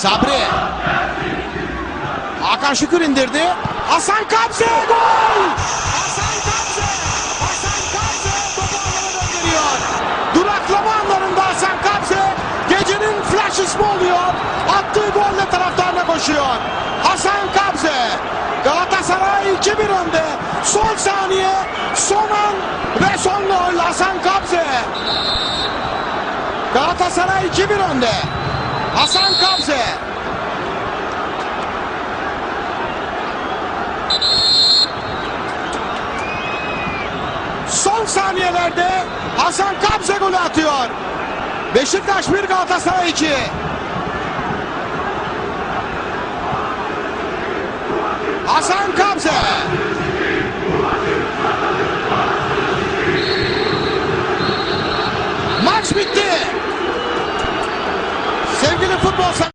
Sabri. Hakan Şükür indirdi. Hasan Kabze gol! Hasan Kabze! Hasan Kabze topu alana gönderiyor. Duraklama anlarında Hasan Kabze gecenin flash ismi oluyor. Attığı golle taraftarına koşuyor. Hasan Kabze. Galatasaray 2-1 önde. Son saniye, son an ve son gol Hasan Kabze. Galatasaray 2-1 önde. Hasan Kabze. Son saniyelerde Hasan Kabze golü atıyor. Beşiktaş 1 Galatasaray 2. Hasan Kabze. Maç bitti. Football